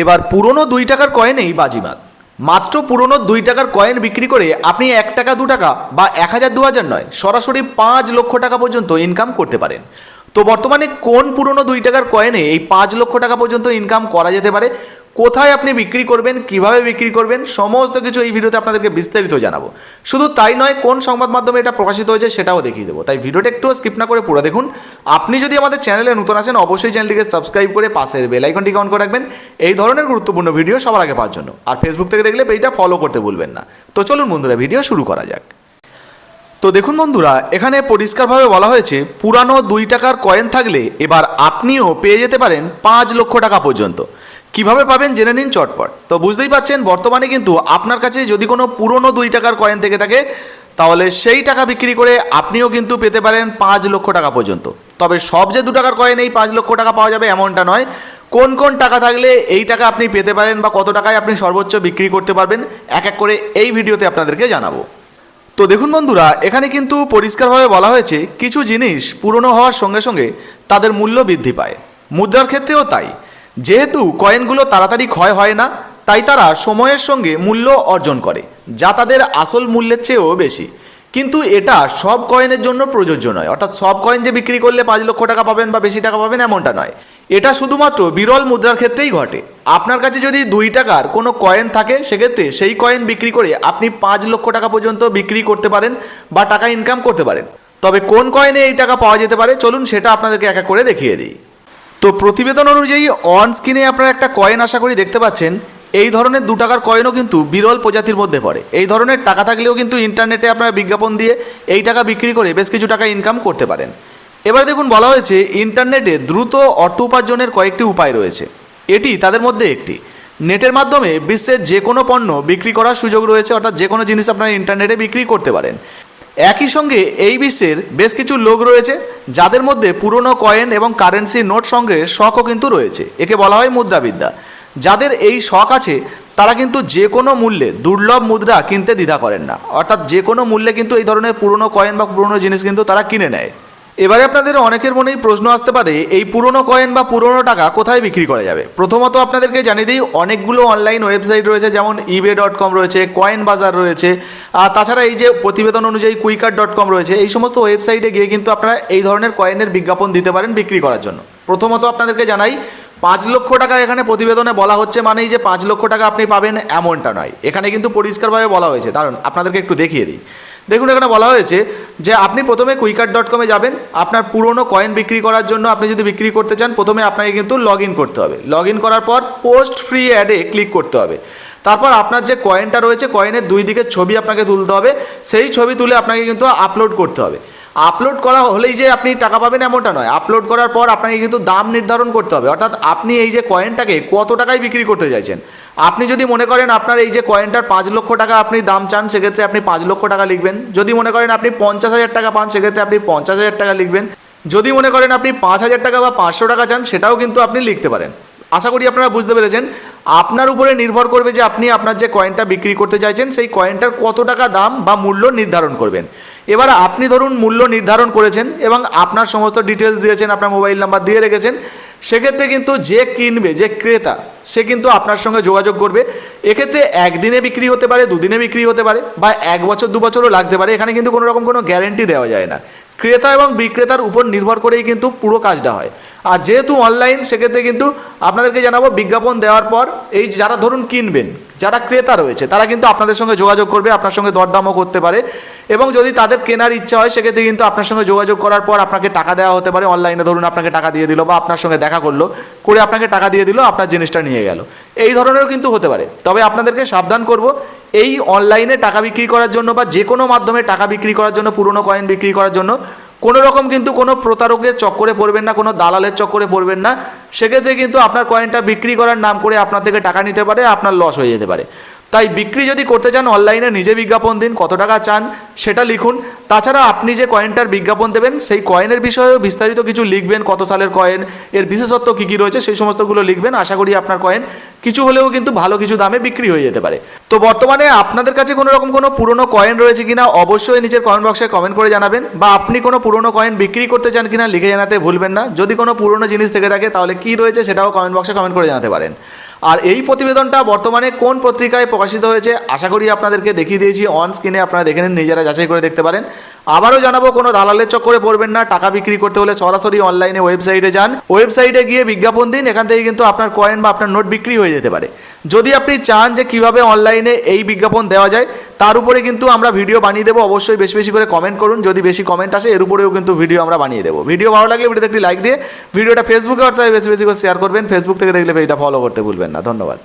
এবার পুরনো দুই টাকার কয়েনেই বাজিমাত। মাত্র পুরনো দুই টাকার কয়েন বিক্রি করে আপনি এক টাকা, দু টাকা বা এক হাজার, দু হাজার নয়, সরাসরি পাঁচ লক্ষ টাকা পর্যন্ত ইনকাম করতে পারেন। তো বর্তমানে কোন পুরনো দুই টাকার কয়েনে এই পাঁচ লক্ষ টাকা পর্যন্ত ইনকাম করা যেতে পারে? কোথায় আপনি বিক্রি করবেন, কীভাবে বিক্রি করবেন, সমস্ত কিছু এই ভিডিওতে আপনাদেরকে বিস্তারিত জানাব। শুধু তাই নয়, কোন সংবাদ মাধ্যমে এটা প্রকাশিত হয়েছে সেটাও দেখিয়ে দেবো। তাই ভিডিওটা একটু স্কিপ না করে পুরো দেখুন। আপনি যদি আমাদের চ্যানেলে নতুন আসেন অবশ্যই চ্যানেলটিকে সাবস্ক্রাইব করে পাশের বেল অন করে রাখবেন। এই ধরনের গুরুত্বপূর্ণ ভিডিও সবার আগে পাওয়ার জন্য। আর ফেসবুক থেকে দেখলে পেজটা ফলো করতে ভুলবেন না। তো চলুন বন্ধুরা ভিডিও শুরু করা যাক। তো দেখুন বন্ধুরা, এখানে পরিষ্কারভাবে বলা হয়েছে, পুরানো দুই টাকার কয়েন থাকলে এবার আপনিও পেয়ে যেতে পারেন পাঁচ লক্ষ টাকা পর্যন্ত। কীভাবে পাবেন জেনে নিন চটপট। তো বুঝতেই পারছেন বর্তমানে কিন্তু আপনার কাছে যদি কোনো পুরনো দুই টাকার কয়েন থেকে থাকে, তাহলে সেই টাকা বিক্রি করে আপনিও কিন্তু পেতে পারেন পাঁচ লক্ষ টাকা পর্যন্ত। তবে সব যে দু টাকার কয়েন এই পাঁচ লক্ষ টাকা পাওয়া যাবে এমনটা নয়, কোন কোন টাকা থাকলে এই টাকা আপনি পেতে পারেন বা কত টাকায় আপনি সর্বোচ্চ বিক্রি করতে পারবেন, এক এক করে এই ভিডিওতে আপনাদেরকে জানাব। তো দেখুন বন্ধুরা, এখানে কিন্তু পরিষ্কারভাবে বলা হয়েছে, কিছু জিনিস পুরনো হওয়ার সঙ্গে সঙ্গে তাদের মূল্য বৃদ্ধি পায়। মুদ্রার ক্ষেত্রেও তাই। যেহেতু কয়েনগুলো তাড়াতাড়ি ক্ষয় হয় না, তাই তারা সময়ের সঙ্গে মূল্য অর্জন করে, যা তাদের আসল মূল্যের চেয়েও বেশি। কিন্তু এটা সব কয়েনের জন্য প্রযোজ্য নয়, অর্থাৎ সব কয়েন যে বিক্রি করলে পাঁচ লক্ষ টাকা পাবেন বা বেশি টাকা পাবেন এমনটা নয়। এটা শুধুমাত্র বিরল মুদ্রার ক্ষেত্রেই ঘটে। আপনার কাছে যদি দুই টাকার কোনো কয়েন থাকে, সেক্ষেত্রে সেই কয়েন বিক্রি করে আপনি পাঁচ লক্ষ টাকা পর্যন্ত বিক্রি করতে পারেন বা টাকা ইনকাম করতে পারেন। তবে কোন কয়েনে এই টাকা পাওয়া যেতে পারে, চলুন সেটা আপনাদেরকে এক এক করে দেখিয়ে দিই। তো প্রতিবেদন অনুযায়ী অন স্ক্রিনে আপনারা একটা কয়েন আশা করি দেখতে পাচ্ছেন। এই ধরনের দু টাকার কয়েনও কিন্তু বিরল প্রজাতির মধ্যে পড়ে। এই ধরনের টাকা থাকলেও কিন্তু ইন্টারনেটে আপনারা বিজ্ঞাপন দিয়ে এই টাকা বিক্রি করে বেশ কিছু টাকা ইনকাম করতে পারেন। এবার দেখুন বলা হয়েছে ইন্টারনেটে দ্রুত অর্থ উপার্জনের কয়েকটি উপায় রয়েছে। এটি তাদের মধ্যে একটি। নেটের মাধ্যমে বিশ্বের যে কোনো পণ্য বিক্রি করার সুযোগ রয়েছে, অর্থাৎ যে কোনো জিনিস আপনারা ইন্টারনেটে বিক্রি করতে পারেন। একই সঙ্গে এই বিশ্বের বেশ কিছু লোক রয়েছে, যাদের মধ্যে পুরনো কয়েন এবং কারেন্সি নোট সঙ্গে শখও কিন্তু রয়েছে। একে বলা হয় মুদ্রাবিদ্যা। যাদের এই শখ আছে, তারা কিন্তু যে কোনো মূল্যে দুর্লভ মুদ্রা কিনতে দ্বিধা করেন না। অর্থাৎ যে কোনো মূল্যে কিন্তু এই ধরনের পুরনো কয়েন বা পুরনো জিনিস কিন্তু তারা কিনে নেয়। এবারে আপনাদের অনেকের মনেই প্রশ্ন আসতে পারে, এই পুরনো কয়েন বা পুরনো টাকা কোথায় বিক্রি করা যাবে? প্রথমত আপনাদেরকে জানিয়ে দিই, অনেকগুলো অনলাইন ওয়েবসাইট রয়েছে, যেমন ইবে ডট কম রয়েছে কয়েন বাজার রয়েছে, আর তাছাড়া এই যে প্রতিবেদন অনুযায়ী কুইকার ডট কম রয়েছে, এই সমস্ত ওয়েবসাইটে গিয়ে কিন্তু আপনারা এই ধরনের কয়েনের বিজ্ঞাপন দিতে পারেন বিক্রি করার জন্য। প্রথমত আপনাদেরকে জানাই, পাঁচ লক্ষ টাকা এখানে প্রতিবেদনে বলা হচ্ছে মানেই যে পাঁচ লক্ষ টাকা আপনি পাবেন এমনটা নয়। এখানে কিন্তু পরিষ্কারভাবে বলা হয়েছে। কারণ আপনাদেরকে একটু দেখিয়ে দিই। দেখুন, এখানে বলা হয়েছে যে আপনি প্রথমে কুইকার ডট কমে যাবেন, আপনার পুরনো কয়েন বিক্রি করার জন্য আপনি যদি বিক্রি করতে চান, প্রথমে আপনাকে কিন্তু লগ করতে হবে। লগ করার পর পোস্ট ফ্রি অ্যাডে ক্লিক করতে হবে। তারপর আপনার যে কয়েনটা রয়েছে কয়েনের দুই দিকের ছবি আপনাকে তুলতে হবে, সেই ছবি তুলে আপনাকে কিন্তু আপলোড করতে হবে। আপলোড করা হলেই যে আপনি টাকা পাবেন এমনটা নয়। আপলোড করার পর আপনাকে কিন্তু দাম নির্ধারণ করতে হবে। অর্থাৎ আপনি এই যে কয়েনটাকে কত টাকায় বিক্রি করতে চাইছেন আপনি যদি মনে করেন আপনার এই যে কয়েনটার পাঁচ লক্ষ টাকা আপনি দাম চান, সেক্ষেত্রে আপনি পাঁচ লক্ষ টাকা লিখবেন। যদি মনে করেন আপনি পঞ্চাশ হাজার টাকা পান, সেক্ষেত্রে আপনি পঞ্চাশ হাজার টাকা লিখবেন। যদি মনে করেন আপনি পাঁচ হাজার টাকা বা পাঁচশো টাকা চান, সেটাও কিন্তু আপনি লিখতে পারেন। আশা করি আপনারা বুঝতে পেরেছেন। আপনার উপরে নির্ভর করবে যে আপনি আপনার যে কয়েনটা বিক্রি করতে চাইছেন, সেই কয়েনটার কত টাকা দাম বা মূল্য নির্ধারণ করবেন। এবার আপনি ধরুন মূল্য নির্ধারণ করেছেন এবং আপনার সমস্ত ডিটেলস দিয়েছেন, আপনার মোবাইল নাম্বার দিয়ে রেখেছেন। সেক্ষেত্রে কিন্তু যে কিনবে, যে ক্রেতা, সে কিন্তু আপনার সঙ্গে যোগাযোগ করবে। এক্ষেত্রে একদিনে বিক্রি হতে পারে, দুদিনে বিক্রি হতে পারে বা এক বছর, দু বছরও লাগতে পারে। এখানে কিন্তু কোনো রকম কোনো গ্যারেন্টি দেওয়া যায় না। ক্রেতা এবং বিক্রেতার উপর নির্ভর করেই কিন্তু পুরো কাজটা হয়। আর যেহেতু অনলাইন সেক্ষেত্রে কিন্তু আপনাদেরকে জানাব, বিজ্ঞাপন দেওয়ার পর এই যারা ধরুন কিনবেন যারা ক্রেতা রয়েছে, তারা কিন্তু আপনাদের সঙ্গে যোগাযোগ করবে, আপনার সঙ্গে দরদামও করতে পারে। এবং যদি তাদের কেনার ইচ্ছা হয়, সেক্ষেত্রে কিন্তু আপনার সঙ্গে যোগাযোগ করার পর আপনাকে টাকা দেওয়া হতে পারে। অনলাইনে ধরুন আপনাকে টাকা দিয়ে দিল বা আপনার সঙ্গে দেখা করল, করে আপনাকে টাকা দিয়ে দিল, আপনার জিনিসটা নিয়ে গেল। এই ধরনেরও কিন্তু হতে পারে। তবে আপনাদেরকে সাবধান করব, এই অনলাইনে টাকা বিক্রি করার জন্য বা যে কোনো মাধ্যমে টাকা বিক্রি করার জন্য, পুরনো কয়েন বিক্রি করার জন্য, কোনো রকম কিন্তু কোনো প্রতারকের চক্করে পড়বেন না, কোনো দালালের চক্করে পড়বেন না। সেক্ষেত্রে কিন্তু আপনার কয়েনটা বিক্রি করার নাম করে আপনার থেকে টাকা নিতে পারে, আপনার লস হয়ে যেতে পারে। তাই বিক্রি যদি করতে চান অনলাইনে নিজে বিজ্ঞাপন দিন, কত টাকা চান সেটা লিখুন। তাছাড়া আপনি যে কয়েনটার বিজ্ঞাপন দেবেন, সেই কয়েনের বিষয়েও বিস্তারিত কিছু লিখবেন, কত সালের কয়েন এর বিশেষত্ব কী কী রয়েছে, সেই সমস্তগুলো লিখবেন। আশা করি আপনার কয়েন কিছু হলেও কিন্তু ভালো কিছু দামে বিক্রি হয়ে যেতে পারে। তো বর্তমানে আপনাদের কাছে কোনো রকম কোনো পুরনো কয়েন রয়েছে কিনা, অবশ্যই নিজের কমেন্ট বক্সে কমেন্ট করে জানাবেন। বা আপনি কোনো পুরনো কয়েন বিক্রি করতে চান কিনা, লিখে জানাতে ভুলবেন না। যদি কোনো পুরনো জিনিস থেকে থাকে, তাহলে কী রয়েছে সেটাও কমেন্ট বক্সে কমেন্ট করে জানাতে পারেন। আর এই প্রতিবেদনটা বর্তমানে কোন পত্রিকায় প্রকাশিত হয়েছে, আশা করি আপনাদেরকে দেখিয়ে দিয়েছি অন স্ক্রিনে আপনারা দেখে নিন, নিজেরা যাচাই করে দেখতে পারেন। আবারও জানাব, কোনো দালালের চক্করে পড়বেন না, টাকা বিক্রি করতে হলে সরাসরি অনলাইনে ওয়েবসাইটে যান। ওয়েবসাইটে গিয়ে বিজ্ঞাপন দিন, এখান থেকে কিন্তু আপনার কয়েন বা আপনার নোট বিক্রি হয়ে যেতে পারে। যদি আপনি চান যে কীভাবে অনলাইনে এই বিজ্ঞাপন দেওয়া যায়, তার উপরে কিন্তু আমরা ভিডিও বানিয়ে দেবো। অবশ্যই বেশি বেশি করে কমেন্ট করুন। যদি বেশি কমেন্ট আসে, এর উপরেও কিন্তু ভিডিও আমরা বানিয়ে দেবো। ভিডিও ভালো লাগলে ভিডিওতে একটি লাইক দিয়ে, ভিডিওটা ফেসবুকে হোয়াটসঅ্যাপে বেশি বেশি করে শেয়ার করবেন। ফেসবুক থেকে দেখলে এটা ফলো করতে ভুলবেন না। ধন্যবাদ।